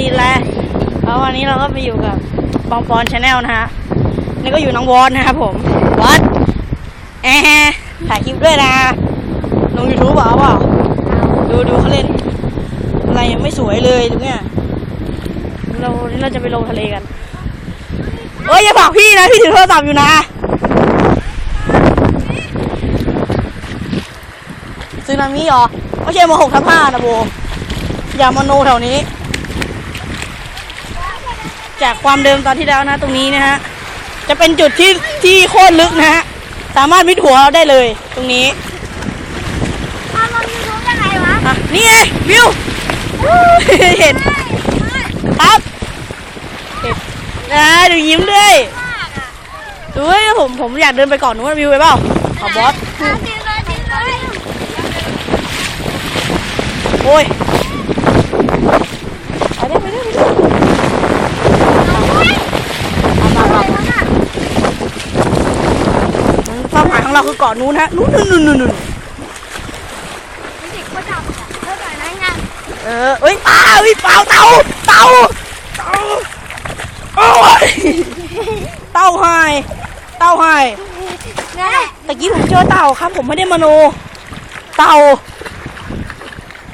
ดินแล้วแล้ววันนี้เราก็ไปอยู่กับปองปอนชาแนลนะฮะนี่ก็อยู่น้องวอนนะครับผมวอนแอะถ่ายคลิปด้วยนะลงยูทูบเปล่าเปล่าดูดูเขาเล่น อะไรยังไม่สวยเลยตรงเนี้ยเราเราจะไปลงทะเลกันเอ้ยอย่าผลักพี่นะ พี่ถือโทรศัพท์อยู่นะ ซึนามิเหรอ ไม่ใช่มาหกทับห้านะโบอย่ามาโนแถวนี้ จากความเดิมตอนที่แล้วนะ ตรงนี้นะฮะจะเป็นจุดที่ที่โคตรลึกนะฮะสามารถมิดหัวเราได้เลยตรงนี้เอาลงยูทูบยังไงวะอะนี่ไงวิวเห็นครับเห็นนะดูยิ้มด้วยดูเฮ้ยผมผมอยากเดินไปก่อนนู้นวิวไปเปล่าขอบอสเอากินเลยกินเลยโอ้ยไปได้ไปได้ไปได้มามามาเป้าหมาย ของเราคือเกาะนู้นฮะนู้นนู้นนู้นนู้นมันเด็กก็จับอะเท่าไหร่นะงานเออเอ้ยปลาเอ้ยเปล่าเต่าเต่าเต่าโอ้ยเต่าหายเต่าหายงานตะกี้ผมเจอเต่าครับ ผมไม่ได้มโน เต่า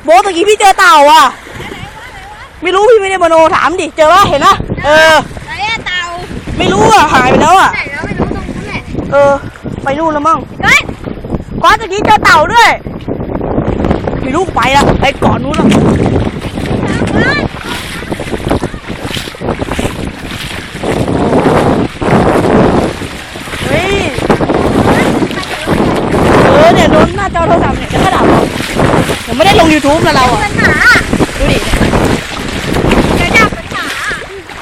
โบทตะกี้พี่เจอเต่าอะ ไม่รู้พี่ไม่ได้มโนถามดิ เจอปะเห็นปะเออ ไหนอะเต่าไม่รู้อะหายไปแล้วอะ ไหนแล้วไม่รู้ตรงนั้นแหละ เออ ไปนู่นแล้วมั้งเฮ้ยก้อนตะกี้เจอเต่าด้วยพี่ลูกไปละไปเก่อนนู้นล้วเฮ้ยเออเนี่ยโดนหน้าจอโทรศัพท์เนี่ยจะกระดับผมไม่ได้ลง YouTube นะเราอะปัญหาดูดิจะจับปัญหา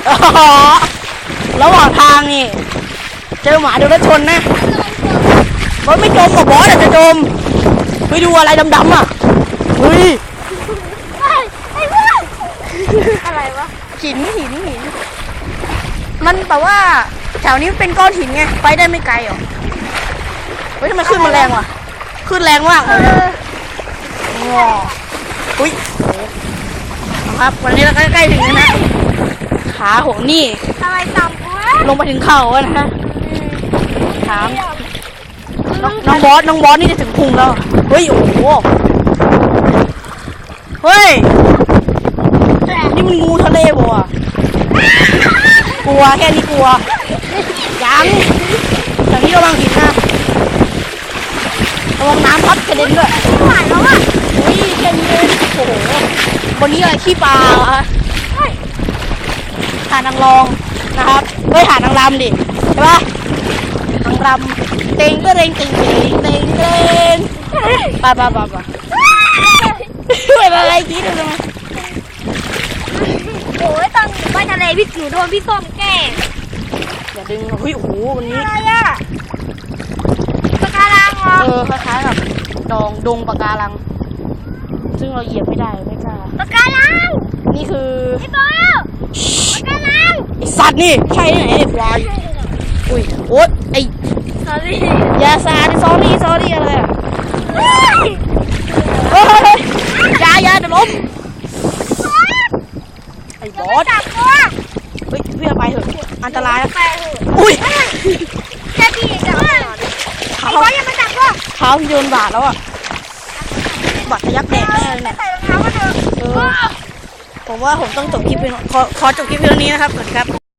อ๋อระหว่างทางนี่ เจอหมาเดี๋ยวรถชนนะ รถไม่จมกับบอสอาจจะจมไปดูอะไรดำๆอะเฮ้ยเฮ้ยไอ้เพื่อนอะไรวะหินหินหิน มันแต่ว่าแถวนี้เป็นก้อนหินไงไปได้ไม่ไกลหรอเฮ้ยทำไมขึ้นมันแรงวะขึ้นแรงมากเลยว้าวอุ้ยครับวันนี้เราก็ใกล้ถึงแล้วนะขาผมนี่อะไรต่ำวะลงมาถึงเข่าแล้วนะฮะถาม น้องน้องบอสน้องบอสนี่จะถึงพุงแล้ว เฮ้ยโอ้โห เฮ้ย นี่มันงูทะเลบ่ะกลัวแค่นี้กลัว ยังอย่นี้ระวังหินนะระวังน้ำพัดกระเด็นด้วยไม่ไหวแล้วอะเฮ้ยแค่นี้เองโอ้โหวันนี้อะไรขี้ปลาอะหานางรองนะครับเฮ้ยหานางรำดิ ใช่ปะ นางรำเต็งก็เต็งเต็งเต็งเต็งเต็งไปไปไปไปเป็นอะไรคิดดูไหมโอ้ยตอนอยู่บ้านทะเลพี่หนูโดนพี่ส้มแกล้งอย่าดึงเฮ้ยโอ้โหวันนี้อะไรอะปะการังเหรอเออคล้ายๆกับดองดงปะการัง ซึ่งเราเหยียบไม่ได้ไม่กล้าปะการังนี่คือไอ้บอลปะการังไอสัตว์นี่ใช่ไหนไอ้ควายอุ้ยโอ๊ยไอ สอรี่ยาซาดิซอรี่ซอรี่อะไรอะเฮ้ยเฮ้ยอยาอยาเดี๋ยวล้มไอ้บอสจับตัวเฮ้ยเพื่อไปเถอะอันตรายนะไปเถอะอุ้ยจะพี่จับตัวไอ้เท้าบอลอย่ามาจับตัวเท้าพี่โดนบาดแล้วอะบาดทะยักแดกแน่เลยเนี่ยใส่รองเท้ามาเถอะเออผมว่าผมต้องจบคลิปเพียงขอขอจบคลิปเพียงเท่านี้นะครับสวัสดีครับ